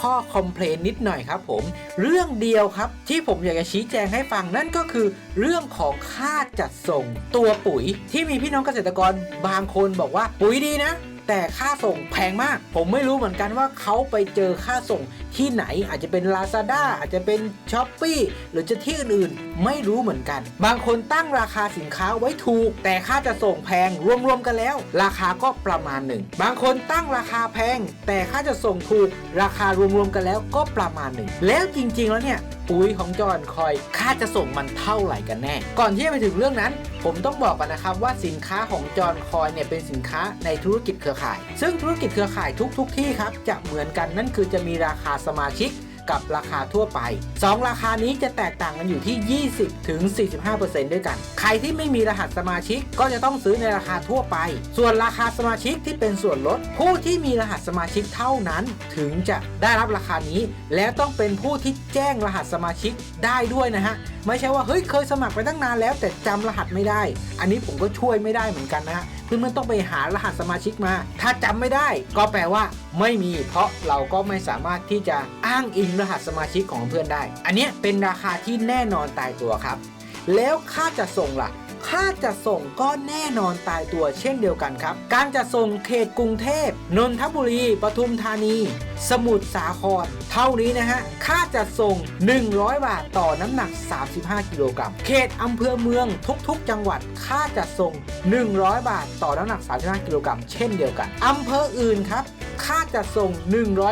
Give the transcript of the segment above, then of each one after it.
ข้อคอมเพลนนิดหน่อยครับผมเรื่องเดียวครับที่ผมอยากจะชี้แจงให้ฟังนั่นก็คือ เรื่องของค่าจัดส่งตัวปุ๋ย ที่มีพี่น้องเกษตรกรบางคนบอกว่าปุ๋ยดีนะ แต่ค่าส่งแพงมาก ผมไม่รู้เหมือนกันว่าเขาไปเจอค่าส่งที่ไหนอาจจะเป็น Lazada อาจจะเป็น s h อ p e e หรือจะที่อื่นๆ ไม่รู้เหมือนกัน บางคนตั้งราคาสินค้าไว้ถูก แต่ค่าจะส่งแพงรวมๆกันแล้ว ราคาก็ประมาณหนึ่งบางคนตั้งราคาแพง แต่ค่าจะส่งถูก ราคารวมๆกันแล้วก็ประมาณหนึ่งแล้วจริงๆแล้วเนี่ย ปุ๋ยของจอห์นคอยค่าจะส่งมันเท่าไหร่กันแน่ ก่อนที่จะไปถึงเรื่องนั้น ผมต้องบอกกันนะครับว่าสินค้าของจอห์นคอยเนี่ยเป็นสินค้าในธุรกิจเครือข่าย ซึ่งธุรกิจเครือข่ายทุกๆทที่ครับจะเหมือนกันนั่นคือจะมีราคาสมาชิก กับราคาทั่วไป 2 ราคานี้จะแตกต่างกันอยู่ที่ 20ถึง45%ด้วยกัน ใครที่ไม่มีรหัสสมาชิกก็จะต้องซื้อในราคาทั่วไป ส่วนราคาสมาชิกที่เป็นส่วนลด ผู้ที่มีรหัสสมาชิกเท่านั้น ถึงจะได้รับราคานี้ และต้องเป็นผู้ที่แจ้งรหัสสมาชิกได้ด้วยนะฮะ ไม่ใช่ว่าเฮ้ยเคยสมัครไปตั้งนานแล้ว แต่จำรหัสไม่ได้ อันนี้ผมก็ช่วยไม่ได้เหมือนกันนะเพื่อนๆต้องไปหารหัสสมาชิกมา ถ้าจำไม่ได้ ก็แปลว่าไม่มี เพราะเราก็ไม่สามารถที่จะอ้างอิงรหัสสมาชิกของเพื่อนได้ อันนี้เป็นราคาที่แน่นอนตายตัวครับ แล้วค่าจะส่งล่ะ ค่าจะส่งก็แน่นอนตายตัวเช่นเดียวกันครับ การจะส่งเขตกรุงเทพนนทบุรีปทุมธานี สมุทรสาคร เท่านี้นะฮะ ค่าจะส่ง 100 บาทต่อน้ำหนัก 35 กิโลกรัมเขตอำเภอเมืองทุกๆ จังหวัดค่าจะส่ง 100 บาทต่อน้ำหนัก 35 กิโลกรัมเช่นเดียวกันอำเภออื่นครับ ค่าจะส่ง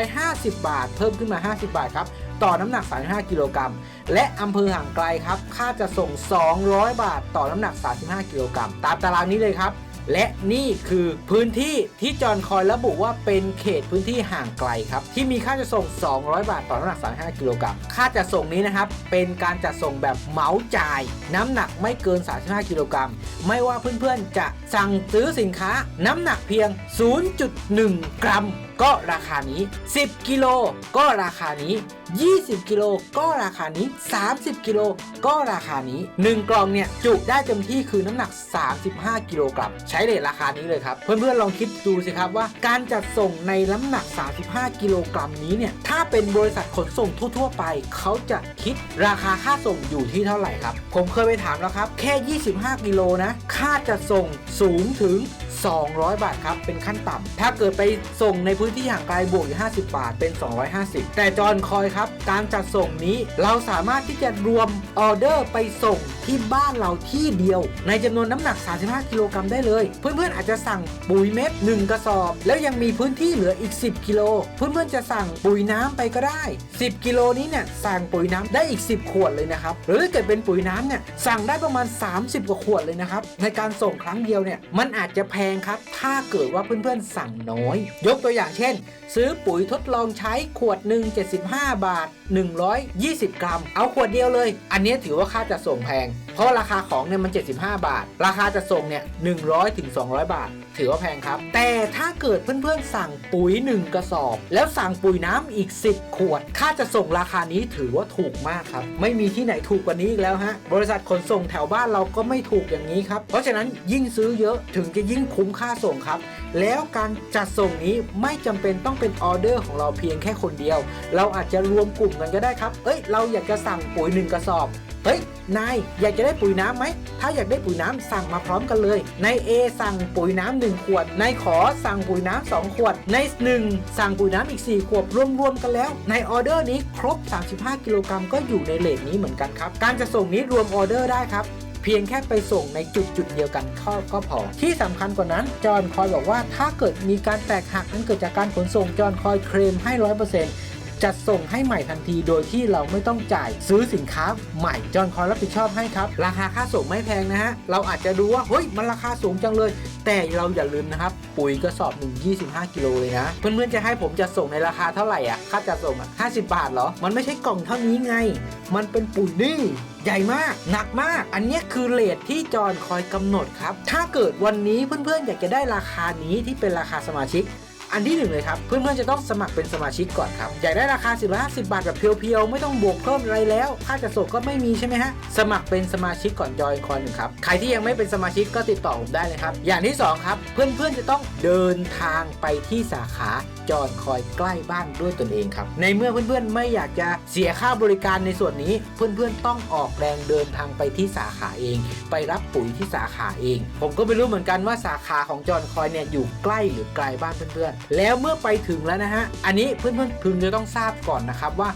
150 บาท เพิ่มขึ้นมา 50 บาทครับ ต่อน้ำหนัก 35 กิโลกรัม และอำเภอห่างไกลครับค่าจะส่ง 200 บาท ต่อน้ำหนัก 35 กิโลกรัม ตามตารางนี้เลยครับ และนี่คือพื้นที่ที่จอห์นคอยระบุว่าเป็นเขตพื้นที่ห่างไกลครับ ที่มีค่าจะส่ง 200 บาท ต่อน้ำหนัก 35 กิโลกรัม ค่าจัดส่งนี้นะครับ เป็นการจัดส่งแบบเหมาจ่าย น้ำหนักไม่เกิน 35 กิโลกรัม ไม่ว่าเพื่อนๆจะสั่งซื้อสินค้าน้ำหนักเพียง 0.1 กรัม ก็ราคานี้ 10 กิโลก็ราคานี้ 20 กิโลก็ราคานี้ 30 กิโลก็ราคานี้ 1 กล่องเนี่ยจุได้เต็มที่คือน้ำหนัก 35 กิโลกรัมใช้เลทราคานี้เลยครับ เพื่อนๆลองคิดดูสิครับว่าการจัดส่งในน้ำหนัก 35 กิโลกรัมนี้เนี่ยถ้าเป็นบริษัทขนส่งทั่ว ๆ ไป เขาจะคิดราคาค่าส่งอยู่ที่เท่าไหร่ครับ ผมเคยไปถามแล้วครับ แค่ 25 กิโลนะ ค่าจัดส่งสูงถึง 200 บาทครับ เป็นขั้นต่ำถ้าเกิดไปส่งในพื้นที่ห่างไกลบวกอยู่50 บาทเป็น 250 แต่จอนคอยครับ การจัดส่งนี้เราสามารถที่จะรวมออเดอร์ไปส่งที่บ้านเราที่เดียว ในจำนวนน้ำหนัก 35 กิโลกรัมได้เลย เพื่อนๆอาจจะสั่งปุ๋ยเม็ด 1 กระสอบ แล้วยังมีพื้นที่เหลืออีก 10 กิโล เพื่อนๆจะสั่งปุ๋ยน้ำไปก็ได้ 10 กิโลนี้เนี่ยสั่งปุ๋ยน้ำได้อีก 10 ขวดเลยนะครับ หรือถ้าเกิดเป็นปุ๋ยน้ำเนี่ยสั่งได้ประมาณ 30 กว่าขวดเลยนะครับ ในการส่งครั้งเดียวเนี่ยมันอาจจะแพงครับ ถ้าเกิดว่าเพื่อนๆสั่งน้อย ยกตัวอย่างเช่น ซื้อปุ๋ยทดลองใช้ขวดหนึ่ง75 บาท 120 กรัม เอาขวดเดียวเลย อันนี้ถือว่าค่าจัดส่งแพง เพราะราคาของเนี่ยมัน 75 บาท ราคาจัดส่งเนี่ย100ถึง200 บาท ถือว่าแพงครับ แต่ถ้าเกิดเพื่อนๆ สั่งปุ๋ย 1 กระสอบ แล้วสั่งปุ๋ยน้ำอีก 10 ขวด ค่าจะส่งราคานี้ถือว่าถูกมากครับ ไม่มีที่ไหนถูกกว่านี้อีกแล้วฮะ บริษัทขนส่งแถวบ้านเราก็ไม่ถูกอย่างนี้ครับ เพราะฉะนั้นยิ่งซื้อเยอะถึงจะยิ่งคุ้มค่าส่งครับ แล้วการจัดส่งนี้ไม่จำเป็นต้องเป็นออเดอร์ของเราเพียงแค่คนเดียว เราอาจจะรวมกลุ่มกันก็ได้ครับ เอ้ย เราอยากจะสั่งปุ๋ยหนึ่งกระสอบ เฮ้ย นายอยากจะได้ปุ๋ยน้ำไหม ถ้าอยากได้ปุ๋ยน้ำสั่งมาพร้อมกันเลยนาย A สั่งปุ๋ยน้ำหนึ่งขวดนายขอสั่งปุ๋ยน้ำสองขวดนายหนึ่งสั่งปุ๋ยน้ำอีก 4 ขวดรวมๆกันแล้ว ในออเดอร์นี้ครบ 35 กิโลกรัมก็อยู่ในเลทนี้เหมือนกันครับ การจะส่งนี้รวมออเดอร์ได้ครับเพียงแค่ไปส่งในจุดจุดเดียวกันก็ก็พอ ที่สำคัญกว่านั้น จอห์นคอยบอกว่าถ้าเกิดมีการแตกหักนั้นเกิดจากการขนส่งจอห์นคอยเคลมให้ร้อยเปอร์เซ็นต์ จัดส่งให้ใหม่ทันทีโดยที่เราไม่ต้องจ่ายซื้อสินค้าใหม่จอห์นคอยรับผิดชอบให้ครับ ราคาค่าส่งไม่แพงนะฮะ เราอาจจะดูว่า เฮ้ย มันราคาสูงจังเลย แต่เราอย่าลืมนะครับ ปุ๋ยกระสอบหนึ่ง25 กิโลเลยนะ เพื่อนๆจะให้ผมจะส่งในราคาเท่าไหร่อะ ค่าจัดส่งอะ 50 บาทเหรอ มันไม่ใช่กล่องเท่านี้ไง มันเป็นปุ๋ยนี่ใหญ่มาก หนักมาก อันนี้คือเลทที่จอห์นคอยกำหนดครับ ถ้าเกิดวันนี้เพื่อนๆอยากจะได้ราคานี้ที่เป็นราคาสมาชิก อันที่หนึ่งเลยครับ เพื่อนๆจะต้องสมัครเป็นสมาชิกก่อนครับ อยากได้ราคา450 บาทแบบเพียวๆ ไม่ต้องบวกเพิ่มอะไรแล้ว ค่าจัดส่งก็ไม่มีใช่ไหมฮะ สมัครเป็นสมาชิกก่อนจอยคอยหนึ่งครับ ใครที่ยังไม่เป็นสมาชิกก็ติดต่อผมได้เลยครับ อย่างที่สองครับ เพื่อนๆจะต้องเดินทางไปที่สาขาจอดคอยใกล้บ้านด้วยตนเองครับ ในเมื่อเพื่อนๆไม่อยากจะเสียค่าบริการในส่วนนี้ เพื่อนๆต้องออกแรงเดินทางไปที่สาขาเอง ไปรับปุ๋ยที่สาขาเอง ผมก็ไม่รู้เหมือนกันว่าสาขาของจอนคอยเนี่ยอยู่ใกล้หรือไกลบ้านเพื่อนๆแล้วเมื่อไปถึงแล้วนะฮะ อันนี้เพื่อนๆพึงจะต้องทราบก่อนนะครับว่า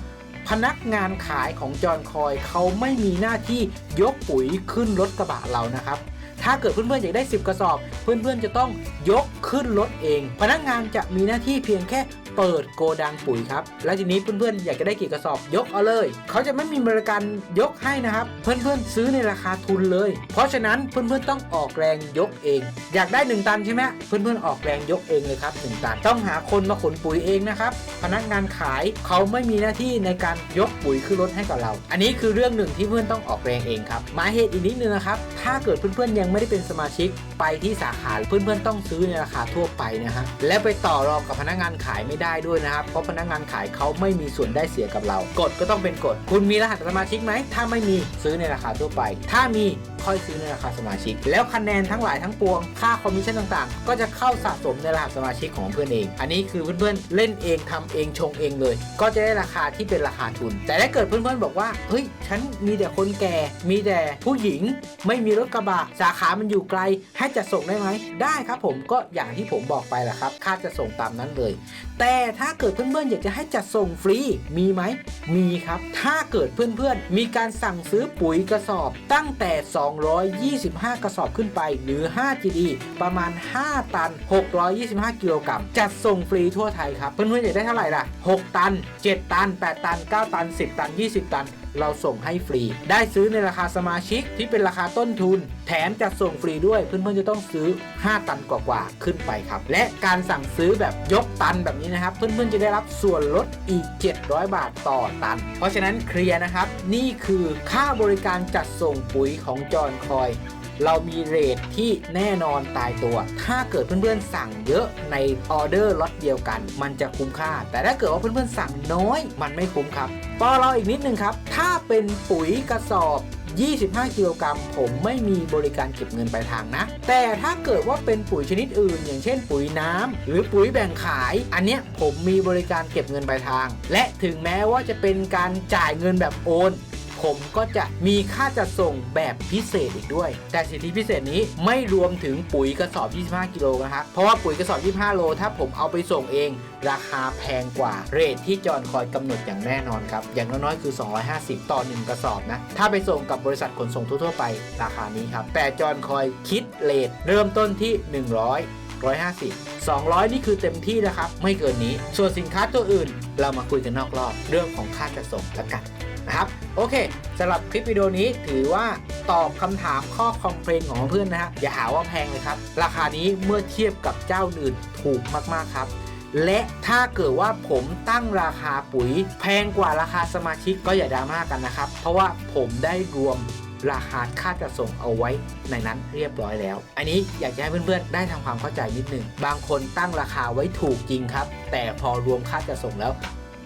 พนักงานขายของจอห์นคอยเขาไม่มีหน้าที่ยกปุ๋ยขึ้นรถกระบะเรานะครับ ถ้าเกิดเพื่อนๆอยากได้ 10 กระสอบ เพื่อนๆจะต้องยกขึ้นรถเอง พนักงานจะมีหน้าที่เพียงแค่เปิดโกดังปุ๋ยครับ แล้วทีนี้เพื่อนๆ อยากจะได้กี่กระสอบยกเอาเลย เขาจะไม่มีบริการยกให้นะครับ เพื่อนๆ ซื้อในราคาทุนเลย เพราะฉะนั้นเพื่อนๆ ต้องออกแรงยกเอง อยากได้ 1 ตันใช่ไหมเพื่อนๆ ออกแรงยกเองเลยครับ 1 ตัน ต้องหาคนมาขนปุ๋ยเองนะครับ พนักงานขายเขาไม่มีหน้าที่ในการยกปุ๋ยขึ้นรถให้กับเรา อันนี้คือเรื่องหนึ่งที่เพื่อนต้องออกแรงเองครับ หมายเหตุอีกนิดนึงนะครับ ถ้าเกิดเพื่อนๆ ยังไม่ได้เป็นสมาชิกไปที่สาขาเพื่อนๆ ต้องซื้อในราคาทั่วไปนะฮะ และไปต่อรองกับพนักงานขายไม่ได้ด้วยนะครับ เพราะพนักงานขายเขาไม่มีส่วนได้เสียกับเรา กฎก็ต้องเป็นกฎ คุณมีรหัสสมาชิกไหม ถ้าไม่มีซื้อในราคาทั่วไป ถ้ามีค่อยซื้อในราคาสมาชิก แล้วคะแนนทั้งหลายทั้งปวง ค่าคอมมิชชั่นต่างๆ ก็จะเข้าสะสมในรหัสสมาชิกของเพื่อนเอง อันนี้คือเพื่อนๆเล่นเองทำเองชงเองเลย ก็จะได้ราคาที่เป็นราคาทุน แต่ถ้าเกิดเพื่อนๆบอกว่า เฮ้ย ฉันมีแต่คนแก่ มีแต่ผู้หญิง ไม่มีรถกระบะ สาขามันอยู่ไกล ให้จัดส่งได้ไหม ได้ครับผม ก็อย่างที่ผมบอกไปแหละครับ ค่าจะส่งตามนั้นเลย แต่แต่ถ้าเกิดเพื่อนๆอยากจะให้จัดส่งฟรี มีไหม มีครับ ถ้าเกิดเพื่อนๆ มีการสั่งซื้อปุ๋ยกระสอบ ตั้งแต่ 225 กระสอบขึ้นไป หรือ 5 GD ประมาณ 5 ตัน 625 กิโลกรัม จัดส่งฟรีทั่วไทยครับ เพื่อนๆอยากได้เท่าไหร่ล่ะ 6 ตัน 7 ตัน 8 ตัน 9 ตัน 10 ตัน 20 ตัน เราส่งให้ฟรี ได้ซื้อในราคาสมาชิกที่เป็นราคาต้นทุน แถมจัดส่งฟรีด้วยเพื่อนๆจะต้องซื้อ 5 ตันกว่าๆขึ้นไปครับ และการสั่งซื้อแบบยกตันแบบนี้นะครับ เพื่อนๆจะได้รับส่วนลดอีก 700 บาทต่อตัน เพราะฉะนั้นเคลียร์นะครับ นี่คือค่าบริการจัดส่งปุ๋ยของจอห์นคอย เรามีเรทที่แน่นอนตายตัว ถ้าเกิดเพื่อนๆสั่งเยอะในออเดอร์ล็อตเดียวกัน มันจะคุ้มค่า แต่ถ้าเกิดว่าเพื่อนๆสั่งน้อย มันไม่คุ้มครับต่อเราอีกนิดนึงครับ ถ้าเป็นปุ๋ยกระสอบ25กิโลกรัมผมไม่มีบริการเก็บเงินปลายทางนะ แต่ถ้าเกิดว่าเป็นปุ๋ยชนิดอื่น อย่างเช่นปุ๋ยน้ำหรือปุ๋ยแบ่งขาย อันเนี้ยผมมีบริการเก็บเงินปลายทาง และถึงแม้ว่าจะเป็นการจ่ายเงินแบบโอน ผมก็จะมีค่าจัดส่งแบบพิเศษอีกด้วย แต่สิทธิพิเศษนี้ไม่รวมถึงปุ๋ยกระสอบ 25 กิโลนะครับเพราะว่าปุ๋ยกระสอบ 25 โล ถ้าผมเอาไปส่งเอง ราคาแพงกว่าเรทที่จอนคอยกำหนดอย่างแน่นอนครับ อย่างน้อยๆคือ 250 ต่อ 1 กระสอบนะ ถ้าไปส่งกับบริษัทขนส่งทั่วๆไปราคานี้ครับ แต่จอนคอยคิดเรทเริ่มต้นที่ 100 150 200 นี่คือเต็มที่นะครับ ไม่เกินนี้ ส่วนสินค้าตัวอื่น เรามาคุยกันนอกรอบ เรื่องของค่าจัดส่งแล้วกัน นะครับ โอเคสำหรับคลิปวิดีโอนี้ถือว่าตอบคำถามข้อคอมเพลนของเพื่อนนะฮะอย่าหาว่าแพงเลยครับ ราคานี้เมื่อเทียบกับเจ้าอื่นถูกมาก ๆ ครับและถ้าเกิดว่าผมตั้งราคาปุ๋ย แพงกว่าราคาสมาชิกก็อย่าดราม่ากันนะครับ เพราะว่าผมได้รวมราคาค่าจัดส่งเอาไว้ในนั้นเรียบร้อยแล้ว อันนี้อยากจะให้เพื่อนๆ ได้ทำความเข้าใจนิดนึง บางคนตั้งราคาไว้ถูกจริงครับ แต่พอรวมค่าจัดส่งแล้ว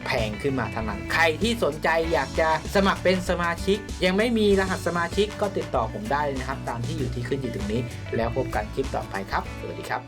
แพงขึ้นมาทางนั้น ใครที่สนใจอยากจะสมัครเป็นสมาชิก ยังไม่มีรหัสสมาชิกก็ติดต่อผมได้นะครับ ตามที่อยู่ที่ขึ้นอยู่ตรงนี้ แล้วพบกันคลิปต่อไปครับ สวัสดีครับ